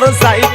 the motorcycle.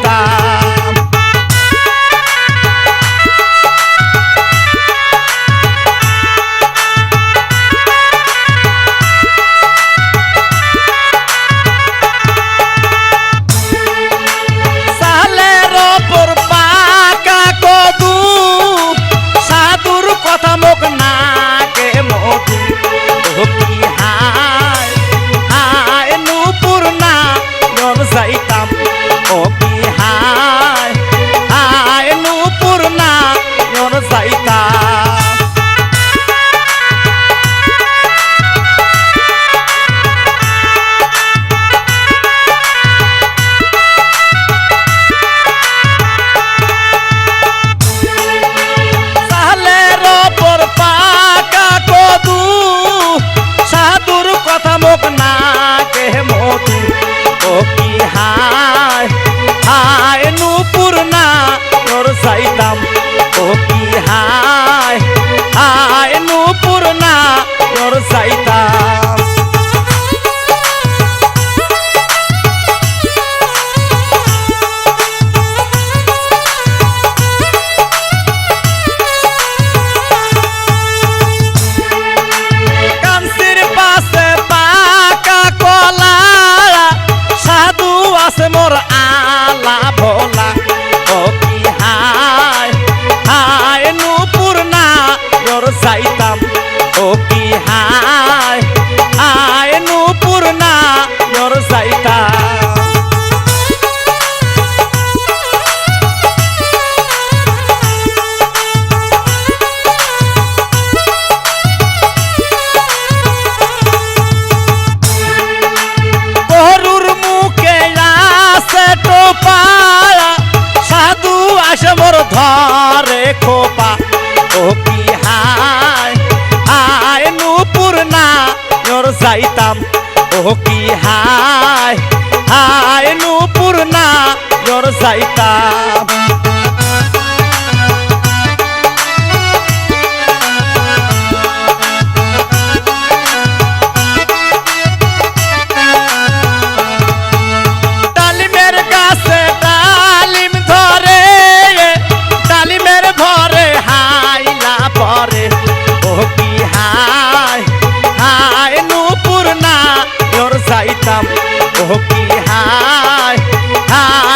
হায় হায় নুপুর না তোর চাইতাম ও কি পাইতাম। ও কি হায় হায় নূপুর না যাইতাম। পাইতাম ও কি হা